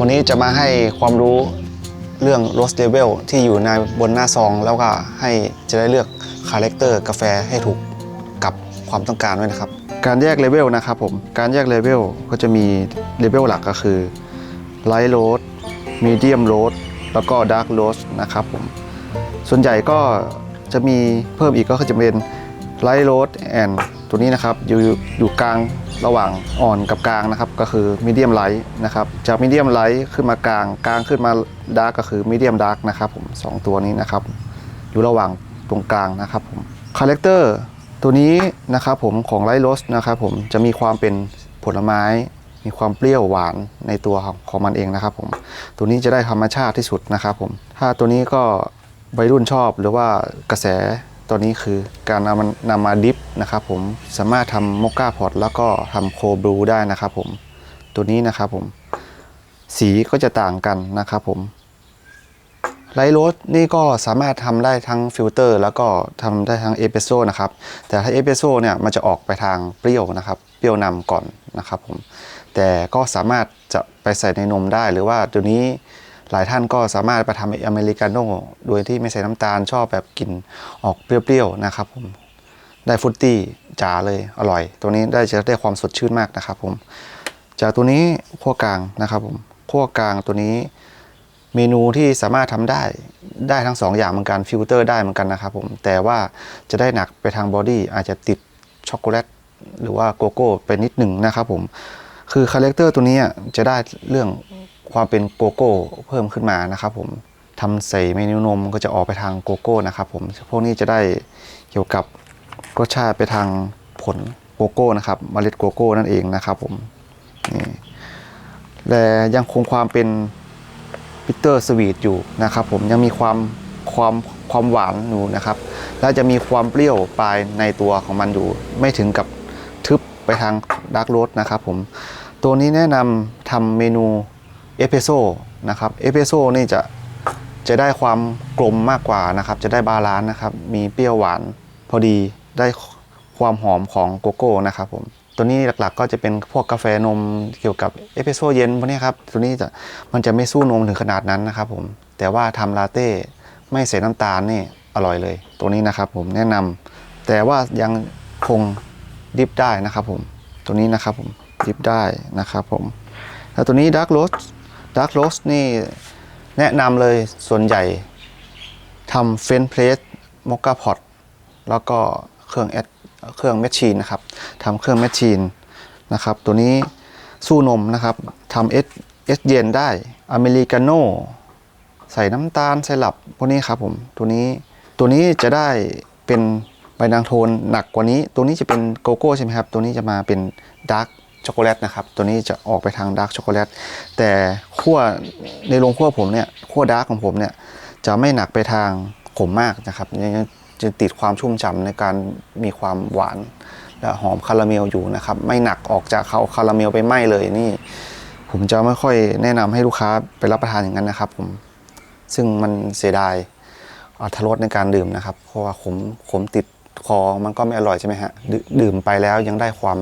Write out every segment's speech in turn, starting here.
วันนี้จะมาให้ความรู้เรื่อง roast level ที่อยู่ในบนหน้าซอง แล้วก็ให้จะได้เลือกคาแรคเตอร์กาแฟให้ถูกกับความต้องการด้วยนะครับ การแยกเลเวลนะครับผม การแยกเลเวลก็จะมีเลเวลหลักก็คือ light roast medium roast แล้วก็ dark roast นะครับผม ส่วนใหญ่ก็จะมีเพิ่มอีกก็คือจะเป็น light roast and ตัวนี้นะครับอยู่อยู่กลางระหว่างอ่อนกับกลางนะครับ ก็คือ medium light นะครับจาก medium light ขึ้นมากลางกลางขึ้นมา dark ก็คือ medium dark นะครับผมสองตัวนี้นะครับ อยู่ระหว่างตรงกลางนะครับผมคาแรคเตอร์ตัวนี้นะครับผมของไลท์โรสนะครับผมจะมีความเป็นผลไม้ มีความเปรี้ยวหวานในตัวของของมันเองนะครับผมตัวนี้จะได้ธรรมชาติที่สุดนะครับผมถ้าตัวนี้ก็วัยรุ่นชอบหรือว่ากระแส ตัวนี้คือการนำมันนำมาดิฟนะครับผมสามารถทำโมก c าพอตแล้วก็ทำโคบรูได้นะครับผมตัวนี้นะครับผมสีก็จะต่างกันนะครับผมไลท์โรสนี่ก็สามารถทำได้ทั้งฟิลเตอร์ แล้วก็ทำได้ทั้งเอสเปรสโซ่นะครับแต่ถ้าเอสเปรสโซ่เนี่ยมันจะออกไปทางเปรี้ยวนะครับเปรี้ยวนำก่อนนะครับผมแต่ก็สามารถจะไปใส่ในนมได้หรือว่าตัวนี้ หลายท่านก็สามารถไปทำอเมริกาโน่โดยที่ไม่ใส่น้ำตาลชอบแบบกลิ่นออกเปรี้ยวๆนะครับผมได้ฟุตตี้จ๋าเลยอร่อย ตัวนี้ได้จะได้ความสดชื่นมากนะครับผมจากตัวนี้ขั้วกลางนะครับผมขั้วกลางตัวนี้เมนูที่สามารถทำได้ได้ทั้งสองอย่างเหมือนกันฟิลเตอร์ได้เหมือนกันนะครับผมแต่ว่าจะได้หนักไปทางบอดี้อาจจะติดช็อกโกแลตหรือว่าโกโก้ไปนิดหนึ่งนะครับผมคือคาแรคเตอร์ตัวนี้จะได้เรื่อง ความเป็นโกโก้เพิ่มขึ้นมานะครับผมทำใส่เมนูนมก็จะออกไปทางโกโก้นะครับผมพวกนี้จะได้เกี่ยวกับรสชาติไปทางผลโกโก้นะครับเมล็ดโกโก้นั่นเองนะครับผมนี่และยังคงความเป็นบิตเตอร์สวีทอยู่นะครับผมยังมีความความความหวานอยู่นะครับ แล้วจะมีความเปรี้ยวปลายในตัวของมันอยู่ ไม่ถึงกับทึบไปทางดาร์กโรสนะครับผมตัวนี้แนะนำทำเมนู เอสเปรสโซ่นะครับเอสเปรสโซ่นี่จะจะได้ความกลมมากกว่านะครับ จะได้บาลานซ์นะครับ มีเปรี้ยวหวานพอดีได้ความหอมของโกโก้นะครับผมตัวนี้หลักๆก็จะเป็นพวกกาแฟนมเกี่ยวกับเอสเปรสโซ่เย็นพวกนี้ครับตัวนี้จะมันจะไม่สู้นมถึงขนาดนั้นนะครับผมแต่ว่าทำลาเต้ไม่ใส่น้ำตาลนี่อร่อยเลย ตัวนี้นะครับผมแนะนำแต่ว่ายังคงดิฟได้นะครับผมตัวนี้นะครับผมดิฟได้นะครับผมแล้วตัวนี้ดาร์กโรส ดาร์กโรสนี่แนะนำเลยส่วนใหญ่ทำเฟนเพลสมอคกาพอตแล้วก็เครื่องแอดเครื่องแมชชีนนะครับทำเครื่องแมชชีนนะครับ ตัวนี้สู้นมนะครับทำเอสเอสเย็นได้อเมริกาโน่ใส่น้ำตาลใส่หลับพวกนี้ครับผมตัวนี้ตัวนี้จะได้เป็นใบนางโทนหนักกว่านี้ ตัวนี้จะเป็นโกโก้ใช่ไหมครับ ตัวนี้จะมาเป็นดาร์ก ช็อกโกแลตนะครับ ตัวนี้จะออกไปทางดาร์กช็อกโกแลต แต่ขั้วในโรงขั้วผมเนี่ยขั้วดาร์กของผมเนี่ยจะไม่หนักไปทางขมมากนะครับยังจะติดความชุ่มฉ่ำในการมีความหวานและหอมคาราเมลอยู่นะครับ ไม่หนักออกจากเขาคาราเมลไปไหม้เลยนี่ ผมจะไม่ค่อยแนะนำให้ลูกค้าไปรับประทานอย่างนั้นนะครับผมซึ่งมันเสียดายอรรถรสในการดื่มนะครับ เพราะว่าขมขมติดคอมันก็ไม่อร่อยใช่ไหมฮะดดื่มไปแล้วยังได้ความ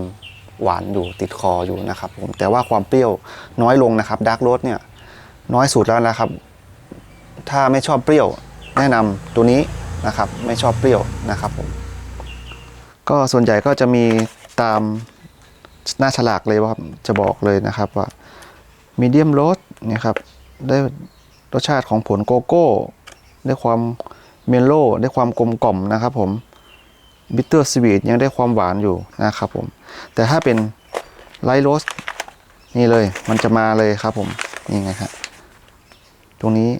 หวานอยู่ติดคออยู่นะครับผมแต่ว่าความเปรี้ยวน้อยลงนะครับดาร์กโรสเนี่ยน้อยสุดแล้วนะครับ ถ้าไม่ชอบเปรี้ยวแนะนำตัวนี้นะครับไม่ชอบเปรี้ยวนะครับผมก็ส่วนใหญ่ก็จะมีตามหน้าฉลากเลยว่าจะบอกเลยนะครับว่ามีเดียมโรสเนี่ยครับได้รสชาติของผลโกโก้ ได้ความเมลโล่ได้ความกลมกล่อมนะครับผม บิตเตอร์สวีทยังได้ความหวานอยู่นะครับผม แต่ถ้าเป็นไลท์โรสนี่เลย มันจะมาเลยครับผมนี่ไงครับตรงนี้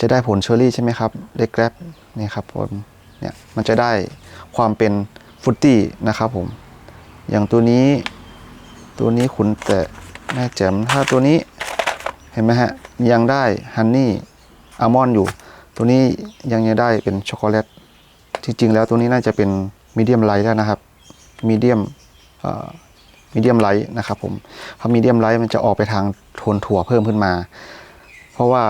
จะได้ผลเชอร์รี่ใช่ไหมครับเล็กแกรบนี่ครับผมเนี่ยมันจะได้ความเป็นฟุตตี้นะครับผม อย่างตัวนี้ ตัวนี้ขุนแต่แม่แจ่มถ้าตัวนี้เห็นไหมฮะยังได้ฮันนี่อัลมอนด์อยู่ ตัวนี้ยังยังได้เป็นช็อกโกแลต จริงๆแล้วตัวนี้น่าจะเป็นมีเดียมไลท์แล้วนะครับมีเดียมมีเดียมไลท์นะครับผมเพราะมีเดียมไลท์มันจะออกไปทางโทนถั่วเพิ่มขึ้นมา เพราะว่า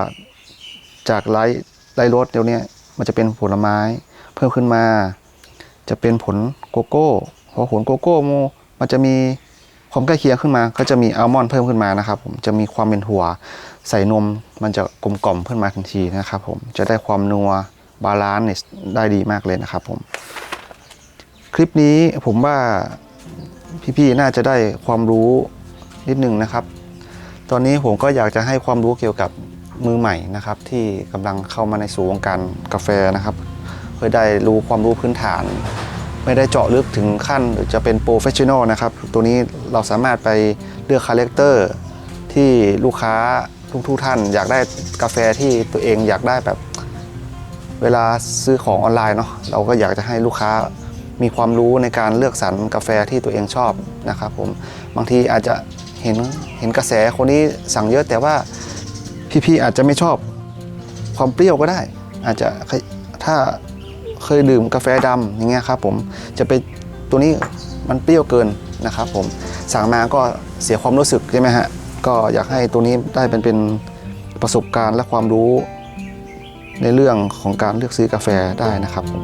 จากไลท์ไลท์รสเดี๋ยวนี้มันจะเป็นผลไม้เพิ่มขึ้นมา จะเป็นผลโกโก้เพราะผลโกโก้โมมันจะมีความใกล้เคียงขึ้นมา ก็จะมีอัลมอนด์เพิ่มขึ้นมานะครับ ผมจะมีความเป็นถั่วใส่นมมันจะกลมกล่อมขึ้นมาทันทีนะครับ ผมจะได้ความนัว บาลานซ์ได้ดีมากเลยนะครับผมคลิปนี้ผมว่าพี่ๆน่าจะได้ความรู้นิดนึงนะครับ ตอนนี้ผมก็อยากจะให้ความรู้เกี่ยวกับมือใหม่นะครับ ที่กำลังเข้ามาในสู่วงการกาแฟนะครับเพื่อได้รู้ความรู้พื้นฐาน ไม่ได้เจาะลึกถึงขั้นหรือจะเป็นโปรเฟชชั่นอลนะครับ ตัวนี้เราสามารถไปเลือกคาแรคเตอร์ที่ลูกค้าทุกๆท่าน อยากได้กาแฟที่ตัวเองอยากได้แบบ เวลาซื้อของออนไลน์เนาะเราก็อยากจะให้ลูกค้ามีความรู้ในการเลือกสรรกาแฟที่ตัวเองชอบนะครับผมบางทีอาจจะเห็นเห็นกระแสคนนี้สั่งเยอะแต่ว่าพี่ๆอาจจะไม่ชอบความเปรี้ยวก็ได้ อาจจะถ้าเคยดื่มกาแฟดำอย่างเงี้ยครับผมจะไปตัวนี้มันเปรี้ยวเกินนะครับผมสั่งมาก็เสียความรู้สึกใช่ไหมฮะก็อยากให้ตัวนี้ได้เป็นเป็นประสบการณ์และความรู้ ในเรื่องของการเลือกซื้อกาแฟได้นะครับผม